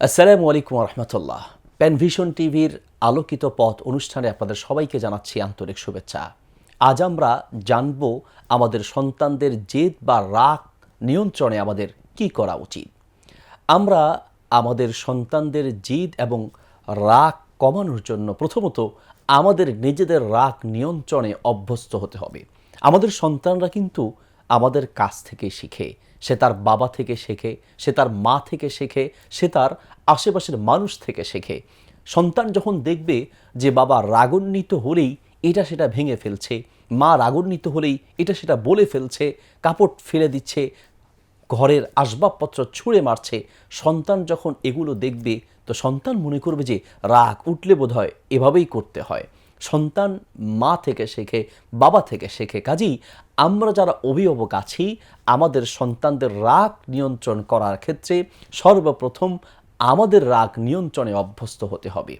আসসালামু আলাইকুম রহমতুল্লাহ। প্যানভিশন টিভির আলোকিত পথ অনুষ্ঠানে আপনাদের সবাইকে জানাচ্ছি আন্তরিক শুভেচ্ছা। আজ আমরা জানব আমাদের সন্তানদের জেদ বা রাগ নিয়ন্ত্রণে আমাদের কি করা উচিত। আমরা আমাদের সন্তানদের জিদ এবং রাগ কমানোর জন্য প্রথমত আমাদের নিজেদের রাগ নিয়ন্ত্রণে অভ্যস্ত হতে হবে। আমাদের সন্তানরা কিন্তু আমাদের কাছ থেকে শিখে। সে তার বাবা থেকে শেখে, সে তার মা থেকে শেখে, সে তার আশেপাশের মানুষ থেকে শেখে। সন্তান যখন দেখবে যে বাবা রাগান্বিত হলেই এটা সেটা ভেঙে ফেলছে, মা রাগান্বিত হলেই এটা সেটা বলে ফেলছে, কাপড় ফেলে দিচ্ছে, ঘরের আসবাবপত্র ছুঁড়ে মারছে, সন্তান যখন এগুলো দেখবে তো সন্তান মনে করবে যে রাগ উঠলে বোধ হয় এভাবেই করতে হয়। সন্তান, মা থেকে শেখে, বাবা থেকে শেখে। কাজেই আমরা যারা অভিভাবক আছি, আমাদের সন্তানদের রাগ নিয়ন্ত্রণ করার ক্ষেত্রে সর্বপ্রথম আমাদের রাগ নিয়ন্ত্রণে অভ্যস্ত হতে হবে।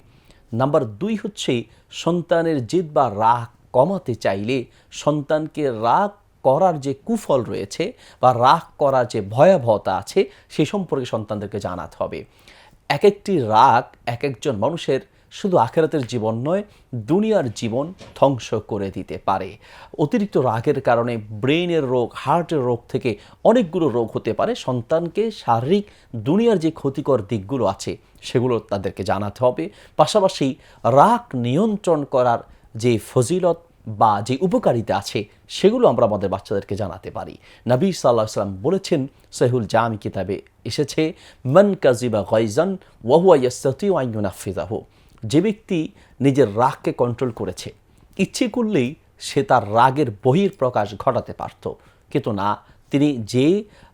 নাম্বার দুই হচ্ছে সন্তানের জেদ বা রাগ কমাতে চাইলে সন্তানকে রাগ করার যে কুফল রয়েছে বা রাগ করার যে ভয়াবহতা আছে, সে সম্পর্কে সন্তানদেরকে জানাতে হবে। এক একটি রাগ এক একজন মানুষের শুধু আখেরাতের জীবন নয়, দুনিয়ার জীবন ধ্বংস করে দিতে পারে। অতিরিক্ত রাগের কারণে ব্রেনের রোগ, হার্টের রোগ থেকে অনেকগুলো রোগ হতে পারে। সন্তানকে শারীরিক দুনিয়ার যে ক্ষতিকর দিকগুলো আছে, সেগুলো তাদেরকে জানাতে হবে। পাশাপাশি রাগ নিয়ন্ত্রণ করার যে ফজিলত বা যে উপকারিতা আছে, সেগুলো আমরা আমাদের বাচ্চাদেরকে জানাতে পারি। নবী সাল্লাহ সাল্লাম বলেছেন সহিউল জামি কিতাবে এসেছে, মন কাজিবা গয়জান ওয়াহুয়া ইয়াস্তাতি আইনুনাফিজাহ যে ব্যক্তি নিজের রাগকে কন্ট্রোল করেছে, ইচ্ছে করলেই সে তার রাগের বহির প্রকাশ ঘটাতে পারত। কিন্তু না, তিনি যে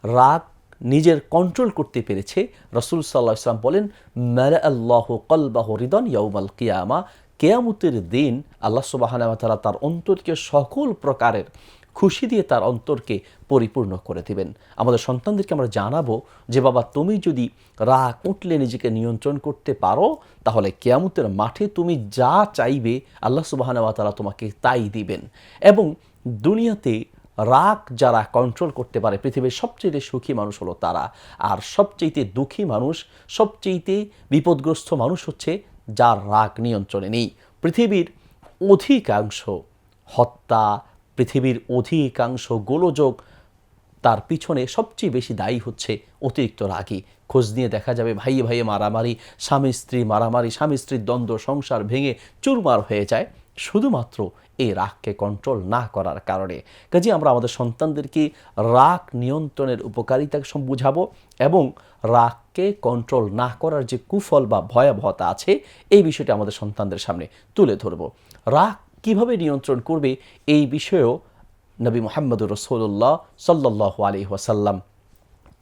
রাগ নিজের কন্ট্রোল করতে পেরেছে, রসুল সাল্লাহ ইসলাম বলেন মেলা আল্লাহ কলবাহ রিদন ইয়াউমাল কিয়ামা কেয়ামতের দিন আল্লাহ সুবাহানা তালা তার অন্তরকে সকল প্রকারের খুশি দিয়ে তার অন্তরকে পরিপূর্ণ করে দেবেন। আমাদের সন্তানদেরকে আমরা জানাব যে, বাবা, তুমি যদি রাগ উঠলে নিজেকে নিয়ন্ত্রণ করতে পারো, তাহলে কেয়ামতের মাঠে তুমি যা চাইবে, আল্লাহ সুবাহানা তালা তোমাকে তাই দিবেন। এবং দুনিয়াতে রাগ যারা কন্ট্রোল করতে পারে, পৃথিবীর সবচেয়ে সুখী মানুষ হলো তারা। আর সবচেয়েতে দুঃখী মানুষ সবচেয়েতে বিপদগ্রস্ত মানুষ হচ্ছে যার রাগ নিয়ন্ত্রণে নেই। পৃথিবীর অধিকাংশ হত্যা পৃথিবীর অধিকাংশ গোলযোগ তার পিছনে সবচেয়ে বেশি দায়ী হচ্ছে অতিরিক্ত রাগী। খোঁজ নিয়ে দেখা যাবে ভাইয়ে ভাইয়ে মারামারি, স্বামী স্ত্রী মারামারি, স্বামী স্ত্রীর দ্বন্দ্ব, সংসার ভেঙে চুরমার হয়ে যায়। শুধুমাত্র এই রাগকে কন্ট্রোল না করার কারণে। কাজে আমরা আমাদের সন্তানদেরকে রাগ নিয়ন্ত্রণের উপকারিতা বুঝাবো এবং রাগকে কন্ট্রোল না করার যে কুফল বা ভয়াবহতা আছে, এই বিষয়টি আমাদের সন্তানদের সামনে তুলে ধরব। রাগ কীভাবে নিয়ন্ত্রণ করবে এই বিষয়েও নবী মোহাম্মদুর রসৌল্লাহ সাল্লাহ আলি ওয়াসাল্লাম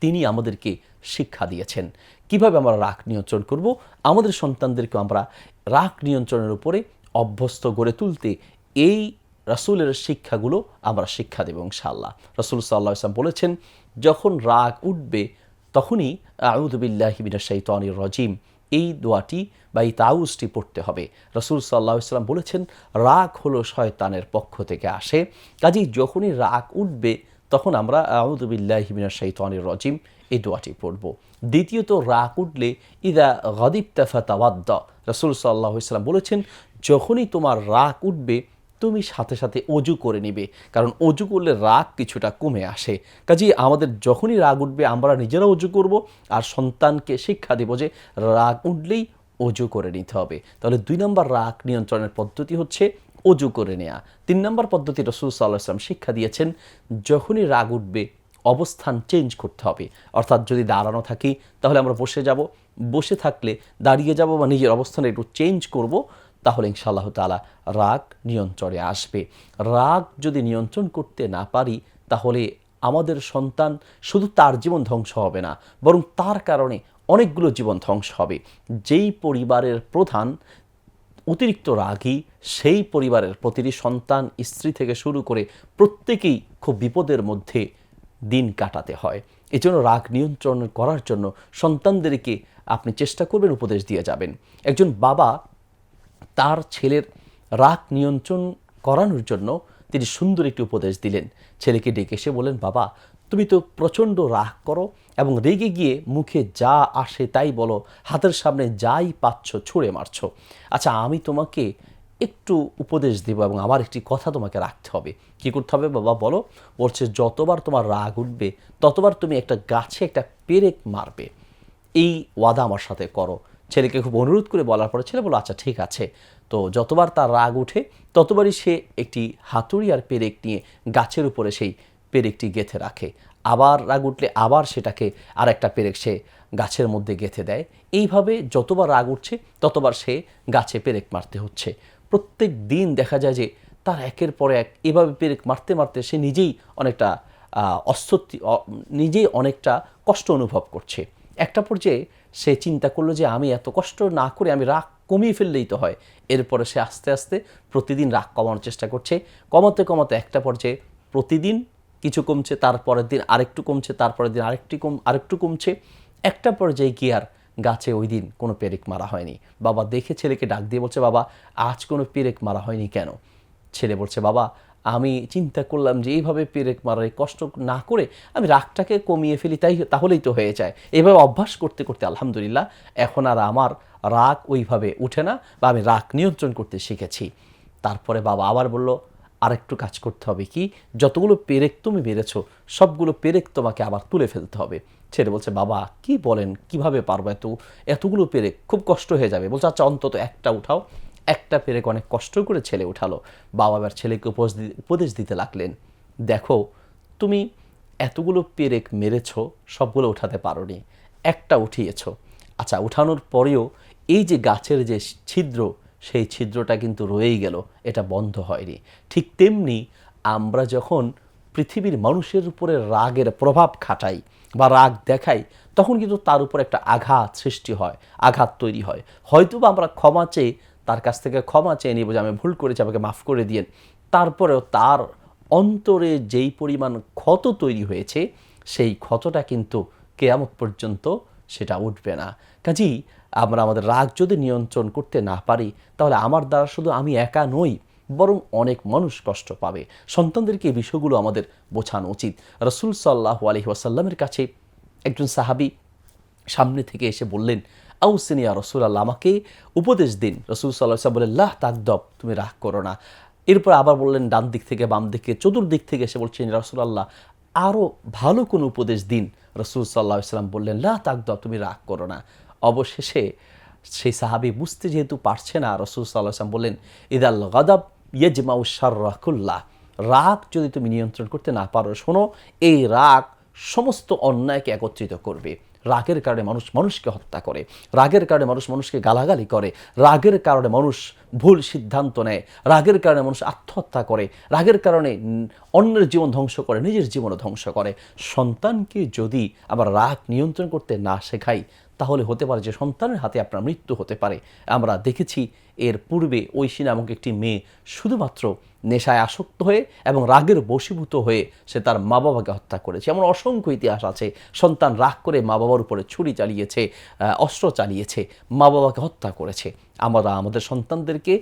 তিনি আমাদেরকে শিক্ষা দিয়েছেন। কীভাবে আমরা রাগ নিয়ন্ত্রণ করব? আমাদের সন্তানদেরকে আমরা রাগ নিয়ন্ত্রণের উপরে অভ্যস্ত গড়ে তুলতে এই রাসুলের শিক্ষাগুলো আমরা শিক্ষা দেব ইনশাআল্লাহ। রসুল সাল্লাহ ইসলাম বলেছেন, যখন রাগ উঠবে, তখনই আউদুবিল্লাহিবিনা শৈতানির রজিম। এই দোয়াটি বা এই তাউসটি পড়তে হবে। রসুল সাল্লাহ ইসলাম বলেছেন, রাগ হলো শয়তানের পক্ষ থেকে আসে। কাজেই যখনই রাগ উঠবে, তখন আমরা আউদুবিল্লাহিবিনা শৈতানির রজিম এই দোয়াটি পড়ব। দ্বিতীয়ত, রাগ উঠলে, ইদা গদিবতাফা তাওয়াদ্দা রসুল সাল্লাহ ইসলাম বলেছেন, যখনই তোমার রাগ উঠবে তুমি সাথে সাথে অজু করে নিবে, কারণ অজু করলে রাগ কিছুটা কমে আসে। কাজেই আমাদের যখনই রাগ উঠবে, আমরা নিজেরা অজু করব আর সন্তানকে শিক্ষা দেব যে রাগ উঠলেই অজু করে নিতে হবে। তাহলে দুই নম্বর রাগ নিয়ন্ত্রণের পদ্ধতি হচ্ছে অজু করে নেয়া। তিন নম্বর পদ্ধতি রসুল সাল্লাহ ইসলাম শিক্ষা দিয়েছেন, যখনই রাগ উঠবে, অবস্থান চেঞ্জ করতে হবে। অর্থাৎ যদি দাঁড়ানো থাকি, তাহলে আমরা বসে যাব। বসে থাকলে দাঁড়িয়ে যাব বা নিজের অবস্থান একটু চেঞ্জ করব। তাহলে ইনশাআল্লাহ তালা রাগ নিয়ন্ত্রণে আসবে। রাগ যদি নিয়ন্ত্রণ করতে না পারি, তাহলে আমাদের সন্তান শুধু তার জীবন ধ্বংস হবে না, বরং তার কারণে অনেকগুলো জীবন ধ্বংস হবে। যেই পরিবারের প্রধান অতিরিক্ত রাগী, সেই পরিবারের প্রতিটি সন্তান, স্ত্রী থেকে শুরু করে প্রত্যেকেই খুব বিপদের মধ্যে দিন কাটাতে হয়। এজন্য রাগ নিয়ন্ত্রণ করার জন্য সন্তানদেরকে আপনি চেষ্টা করবেন, উপদেশ দিয়ে যাবেন। একজন বাবা তার ছেলের রাগ নিয়ন্ত্রণ করানোর জন্য তিনি সুন্দর একটি উপদেশ দিলেন। ছেলেকে ডেকে এসে বলেন বাবা, তুমি তো প্রচণ্ড রাগ করো এবং রেগে গিয়ে মুখে যা আসে তাই বলো। হাতের সামনে যাই পাচ্ছ, ছুঁড়ে মারছো। আচ্ছা আমি তোমাকে একটু উপদেশ দেব এবং আমার একটি কথা তোমাকে রাখতে হবে। কি করতে হবে বাবা, বলো? বলছে, যতবার তোমার রাগ উঠবে, ততবার তুমি একটা গাছে একটা পেরেক মারবে। এই ওয়াদা আমার সাথে করো। ছেলেকে খুব অনুরোধ করে বলার পরে ছেলে বলো আচ্ছা ঠিক আছে। তো যতবার তার রাগ উঠে ততবারই সে একটি হাতুড়ি আর পেরেক নিয়ে গাছের উপরে সেই পেরেকটি গেঁথে রাখে। আবার রাগ উঠলে আবার সেটাকে আর একটা পেরেক সে গাছের মধ্যে গেঁথে দেয়। এইভাবে যতবার রাগ উঠছে, ততবার সে গাছে পেরেক মারতে হচ্ছে। প্রত্যেক দিন দেখা যায় যে তার একের পর এক এভাবে পেরেক মারতে মারতে সে নিজেই অনেকটা অস্বস্তি নিজেই অনেকটা কষ্ট অনুভব করছে। একটা পর্যায়ে সে চিন্তা করল যে আমি এত কষ্ট না করে আমি রাগ কমিয়ে ফেললেই তো হয়। এরপরে সে আস্তে আস্তে প্রতিদিন রাগ কমানোর চেষ্টা করছে। কমাতে কমাতে একটা পর্যায়ে প্রতিদিন কিছু কমছে, তারপরের দিন আরেকটু কমছে, তারপরের দিন আরেকটি কম, আরেকটু কমছে। একটা পর্যায়ে গিয়ে আর গাছে ওই দিন কোনো পেরেক মারা হয়নি। বাবা দেখে ছেলেকে ডাক দিয়ে বলছে, বাবা, আজ কোনো পেরেক মারা হয়নি কেন? ছেলে বলছে, বাবা আমি চিন্তা করলাম যে এইভাবে পেরেক মারার কষ্ট না করে আমি রাগটাকে কমিয়ে ফেলি, তাই তাহলেই তো হয়ে যায়। এভাবে অভ্যাস করতে করতে আলহামদুলিল্লাহ এখন আর আমার রাগ ওইভাবে উঠে না বা আমি রাগ নিয়ন্ত্রণ করতে শিখেছি। তারপরে বাবা আবার বলল, আরেকটু কাজ করতে হবে কি? যতগুলো পেরেক তুমি মেরেছো, সবগুলো পেরেক তোমাকে আবার তুলে ফেলতে হবে। ছেলে বলছে, বাবা, কি বলেন? কীভাবে পারব এত, এতগুলো পেরেক? খুব কষ্ট হয়ে যাবে। বলছে আচ্ছা অন্তত একটা উঠাও। একটা পেরেক অনেক কষ্ট করে ছেলে উঠালো। বাবা আবার ছেলেকে উপদেশ দিতে লাগলেন, দেখো, তুমি এতগুলো পেরেক মেরেছ, সবগুলো উঠাতে পারোনি, একটা উঠিয়েছ। আচ্ছা উঠানোর পরেও এই যে গাছের যে ছিদ্র, সেই ছিদ্রটা কিন্তু রয়েই গেল, এটা বন্ধ হয়নি। ঠিক তেমনি আমরা যখন পৃথিবীর মানুষের উপরে রাগের প্রভাব খাটাই বা রাগ দেখাই, তখন কিন্তু তার উপর একটা আঘাত সৃষ্টি হয়, আঘাত তৈরি হয়। হয়তো বা আমরা ক্ষমা চেয়ে তার কাছ থেকে ক্ষমা চেয়ে নিব যে আমি ভুল করেছি, আমাকে মাফ করে দিয়েন। তারপরেও তার অন্তরে যেই পরিমাণ ক্ষত তৈরি হয়েছে, সেই ক্ষতটা কিন্তু কেয়ামত পর্যন্ত সেটা উঠবে না। কাজেই আমরা আমাদের রাগ যদি নিয়ন্ত্রণ করতে না পারি, তাহলে আমার দ্বারা শুধু আমি একা নই, বরং অনেক মানুষ কষ্ট পাবে। সন্তানদেরকে এই বিষয়গুলো আমাদের বোঝানো উচিত। রসুল সাল্লাহ আলহি ওয়াসাল্লামের কাছে একজন সাহাবি সামনে থেকে এসে বললেন আউসিনিয়া রসুল আল্লাহ আমাকে উপদেশ দিন। রসুল সাল্লাহ বললেন লাহ তাকদব তুমি রাগ করো না। এরপর আবার বললেন, ডান দিক থেকে, বাম দিকে, চতুর্দিক থেকে এসে বলছেন রসুল আল্লাহ আরও ভালো কোনো উপদেশ দিন। রসুল সাল্লাহ সাল্লাম বললেন, লাহ তাকদব তুমি রাগ করো না। অবশেষে সেই সাহাবি বুঝতে যেহেতু পারছে না, রসুল সাল্লাহ সাল্লাম বললেন, ইদাল গদাব ইয়েজমাউ শার্রাকুল্লাহ রাগ যদি তুমি নিয়ন্ত্রণ করতে না পারো, শোনো, এই রাগ সমস্ত অন্যায়কে একত্রিত করবে। রাগের কারণে মানুষ মানুষকে হত্যা করে, রাগের কারণে মানুষ মানুষকে গালাগালি করে, রাগের কারণে মানুষ ভুল সিদ্ধান্ত নেয়, রাগের কারণে মানুষ আত্মহত্যা করে, রাগের কারণে অন্যের জীবন ধ্বংস করে, নিজের জীবনও ধ্বংস করে। সন্তানকে যদি আবার রাগ নিয়ন্ত্রণ করতে না শেখাই তাহলে হতে পারে যে সন্তানের হাতে আপনার মৃত্যু হতে পারে। আমরা দেখেছি এর পূর্বে ঐশী নামক একটি মেয়ে শুধুমাত্র নেশায় আসক্ত হয়ে এবং রাগের বশীভূত হয়ে সে তার মা বাবাকে হত্যা করেছে। এমন অসংখ্য ইতিহাস আছে। সন্তান রাগ করে মা বাবার উপরে ছুরি চালিয়েছে অস্ত্র চালিয়েছে মা বাবাকে হত্যা করেছে। আমরা আমাদের সন্তানদেরকে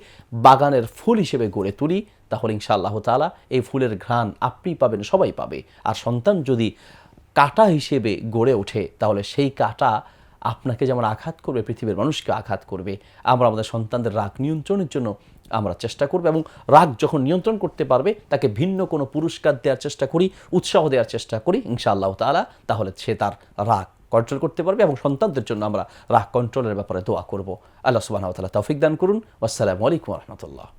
বাগানের ফুল হিসেবে গড়ে তুলি। তাহলে ইনশাআল্লাহ তাআলা এই ফুলের ঘ্রাণ আপনি পাবেন, সবাই পাবে। আর সন্তান যদি কাটা হিসেবে গড়ে ওঠে, তাহলে সেই কাটা আপনাকে যেমন আঘাত করবে, পৃথিবীর মানুষকে আঘাত করবে, আমরা আমাদের সন্তানদের রাগ নিয়ন্ত্রণের জন্য আমরা চেষ্টা করব এবং রাগ যখন নিয়ন্ত্রণ করতে পারবে, তাকে ভিন্ন কোনো পুরস্কার দেওয়ার চেষ্টা করি, উৎসাহ দেওয়ার চেষ্টা করি, ইনশাআল্লাহ তাআলা, তাহলে সে তার রাগ কন্ট্রোল করতে পারবে এবং সন্তানদের জন্য আমরা রাগ কন্ট্রোলের ব্যাপারে দোয়া করব। আল্লাহ সুবাহ তাআলা তৌফিক দান করুন। আসসালামু আলাইকুম রহমতুল্লাহ।